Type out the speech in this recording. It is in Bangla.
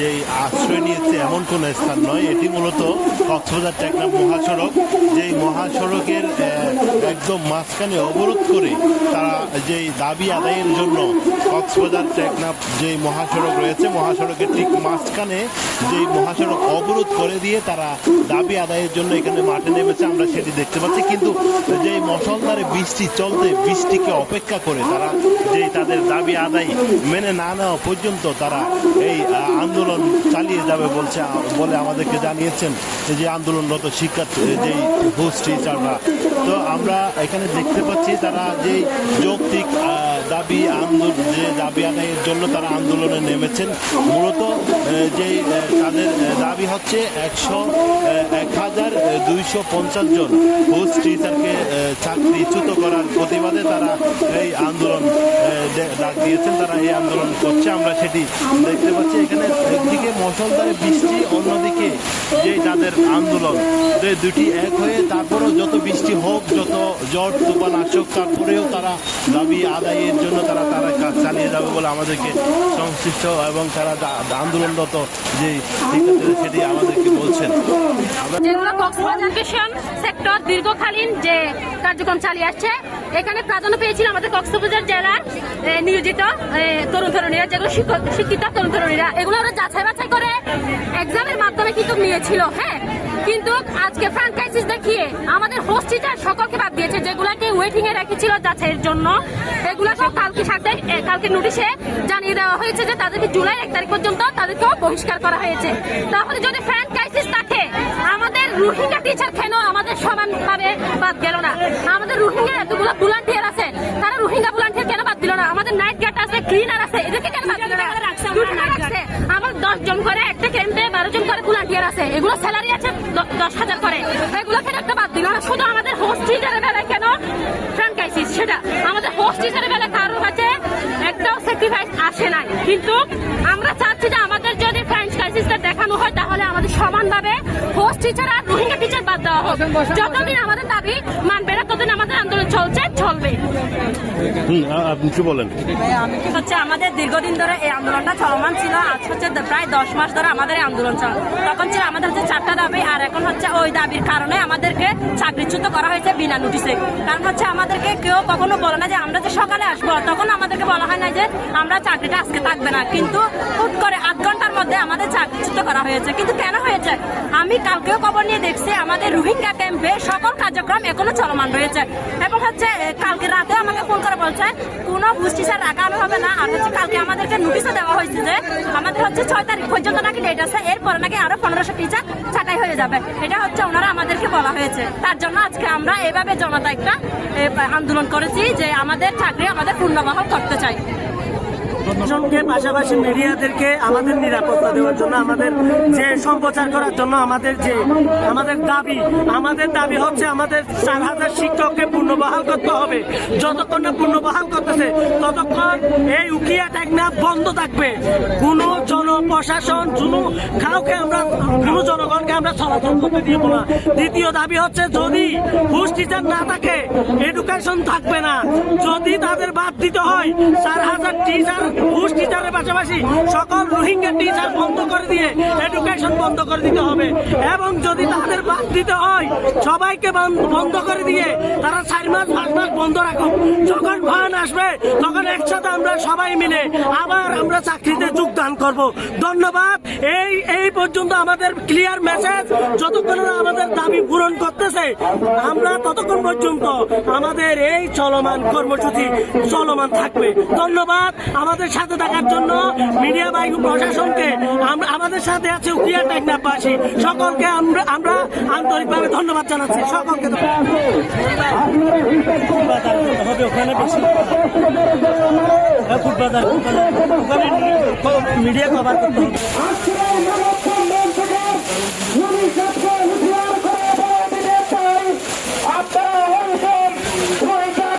যেই আশ্রয় নিয়েছে এমন কোনো স্থান নয়। এটি মূলত কক্সবাজার টেকনাফ মহাসড়ক। যেই মহাসড়কের একদম মাঝখানে অবরোধ করে তারা যেই দাবি আদায়ের জন্য কক্সবাজার টেকনাফ যেই মহাসড়ক রয়েছে মহাসড়কের ঠিক মাঝখানে যেই মহাসড়ক অবরোধ করে দিয়ে তারা দাবি আদায়ের জন্য এখানে মাঠে নেমেছে আমরা সেটি দেখতে পাচ্ছি। কিন্তু যেই মশলদারে বৃষ্টি চলতে বৃষ্টিকে অপেক্ষা করে তারা যেই তাদের দাবি আদায় মেনে না নেওয়া পর্যন্ত তারা এই আহ, আন্দোলন চালিয়ে যাবে বলছে, বলে আমাদেরকে জানিয়েছেন যে আন্দোলনরত শিক্ষার্থী যেই হোস্ট টিচাররা। তো আমরা এখানে দেখতে পাচ্ছি তারা যেই যৌক্তিক দাবি আন্দোলন যে দাবি আদায়ের জন্য তারা আন্দোলনে নেমেছেন। মূলত যেই তাদের দাবি হচ্ছে একশো এক হাজার দুইশো পঞ্চাশ জন হোস্ট টিচারকে চাকরিচ্যুত করার প্রতিবাদে তারা এই আন্দোলন ডাক দিয়েছেন, তারা এই আন্দোলন করছে। আমরা সেটি দেখতে পাচ্ছি। এখানে একদিকে মশলদারে বৃষ্টি, অন্যদিকে যে তাদের আন্দোলন দুটি এক হয়ে তারপরেও যত বৃষ্টি হোক, যত ঝড়, তুফান আসুক, তারপরেও তারা দাবি আদায়ের জন্য তারা তারা কাজ চালিয়ে যাবে বলে আমাদেরকে সংশ্লিষ্ট এবং তারা আন্দোলনরত যে সেটি আমাদেরকে বলছেন। সেক্টর দীর্ঘকালীন যে কার্যক্রম চালিয়ে আসছে। এখানে প্রাধান্য পেয়েছিল আমাদের কক্সবাজার জেলার নিয়োজিত তরুণ তরুণীরা, যেগুলো শিক্ষিত তরুণ তরুণীরা। এগুলো ওরা যাচাই বাছাই করে এক্সামের মাধ্যমে কিন্তু নিয়েছিল হ্যাঁ? কিন্তু আজকে ফ্রাঞ্চাইজিস দেখিয়ে আমাদের হোস্ট টিচার সকলকে বাদ দিয়েছে, যেগুলোকে ওয়েটিং এ রেখেছিল যাচাইয়ের জন্য। এগুলোকে কালকে সাথে কালকে নোটিশে জানিয়ে দেওয়া হয়েছে যে তাদেরকে জুলাই এক তারিখ পর্যন্ত তাদেরকেও বহিষ্কার করা হয়েছে। তাহলে যদি ফ্রাঞ্চাইজিস থাকে, আমাদের রোহিঙ্গা টিচার কেন সমানভাবে বাদ গেল না। আমাদের রোহিঙ্গা এতগুলো ভলান্টিয়ার আছে তারা রোহিঙ্গা ভলান্টিয়ার কেন বাদ দিল না? আমাদের নাইট গার্ড আছে ক্লিনার আছে এদেরকে কেন বাদ দিল না। আমার দশ জন করে একটা ক্যাম্পে বারো জন করে ভলান্টিয়ার আছে এগুলো স্যালারি আছে দশ হাজার করে। এগুলো কেন একটা বাদ দিল না? শুধু আমাদের হোস্ট টিচারের বেলায় কেন ফ্রাঞ্চাইজিস সেটা। আমাদের হোস্ট টিচারের বেলায় কারোর কাছে একটাও স্যাক্রিফাইস আসে নাই। কিন্তু আমরা দেখানো হয় তাহলে আমাদের সমানভাবে হোস্ট টিচার আর রোহিঙ্গা টিচার বাদ দেওয়া হোক। যতদিন আমাদের দাবি মানবে না ততদিন আমাদের আন্দোলন চলছে চলবে। আপনি কি বলেন? হচ্ছে আমাদের দীর্ঘদিন ধরে এই আন্দোলনটা চলমান ছিল। আজ হচ্ছে প্রায় দশ মাস ধরে আমাদের এই আন্দোলন চল তখন ছিল আমাদের হচ্ছে চারটা দাবি আর এখন হচ্ছে ওই দাবির কারণে আমাদেরকে চাকরিচ্যুত করা হয়েছে বিনা নোটিশে কারণ হচ্ছে আমাদেরকে কেউ কখনো বলে না যে আমরা যে সকালে আসব। তখন আমাদেরকে বলা হয় না যে আমরা চাকরিটা আজকে থাকবে না। কিন্তু হুট করে আধ ঘণ্টার মধ্যে আমাদের চাকরিচ্যুত করা হয়েছে। কিন্তু কেন হয়েছে? আমি কালকেও খবর নিয়ে দেখছি, আমাদের রোহিঙ্গা ক্যাম্পে সকল কার্যক্রম এখনও চলমান রয়েছে। এবং হচ্ছে কালকে রাতে আমাকে ফোন করে বলছে, কোনো পুষ্টিসার রাখানো হবে না। আর হচ্ছে, কালকে আমাদেরকে নোটিশও দেওয়া হয়েছে যে, আমাদের হচ্ছে ছয় তারিখ পর্যন্ত নাকি ডেট আছে, এরপরে নাকি আরও পনেরোশো টিচার ছাটাই হয়ে যাবে। এটা হচ্ছে ওনারা আমাদেরকে বলা হয়েছে। তার জন্য আজকে আমরা এভাবে জনতা একটা আন্দোলন করেছি যে আমাদের চাকরি আমাদের পূর্ণবহাল করতে চাই। প্রশাসনকে পাশাপাশি মিডিয়াদেরকে আমাদের নিরাপত্তা দেওয়ার জন্য, আমাদের যে সম্প্রচার করার জন্য, আমাদের যে, আমাদের দাবি আমাদের দাবি হচ্ছে আমাদের চার হাজার শিক্ষককে পুনর্বহাল করতে হবে। যতক্ষণ না বহাল করতেছে, ততক্ষণ এই উকিয়া টেকনা বন্ধ থাকবে। কোনো জনপ্রশাসন কোনো কাউকে আমরা, কোনো জনগণকে আমরা চলাচল করতে দিব না। দ্বিতীয় দাবি হচ্ছে যদি হুশ টিচার না থাকে এডুকেশন থাকবে না। যদি তাদের বাদ দিতে হয়, চার হাজার টিচার হুশ টিচারের পাশাপাশি সকল রোহিঙ্গা টিচার বন্ধ করে দিয়ে এডুকেশন বন্ধ করে দিতে হবে। এবং যদি তাদের বাদ দিতে হয়, সবাইকে বন- বন্ধ করে দিয়ে তারা চার মাস, পাঁচ মাস বন্ধ রাখো। যখন ভয়ান আসবে, তখন একসাথে আমরা সবাই মিলে আবার আমরা চাকরিতে যোগদান করব। ধন্যবাদ। এই এই পর্যন্ত আমাদের ক্লিয়ার মেসেজ যতক্ষণ আমাদের দাবি পূরণ করতেছে, আমরা ততক্ষণ পর্যন্ত আমাদের এই চলমান কর্মসূচি চলমান থাকবে। ধন্যবাদ আমাদের সাথে থাকার জন্য। মিডিয়া বায়ু প্রশাসনকে আমাদের সাথে আছে উকিয়া টেকনাপাসী সকলকে আমরা আমরা আন্তরিকভাবে ধন্যবাদ জানাচ্ছি। সকলকে হবে ওখানে বেশি। ওখানে মিডিয়া কভার করতে হবে।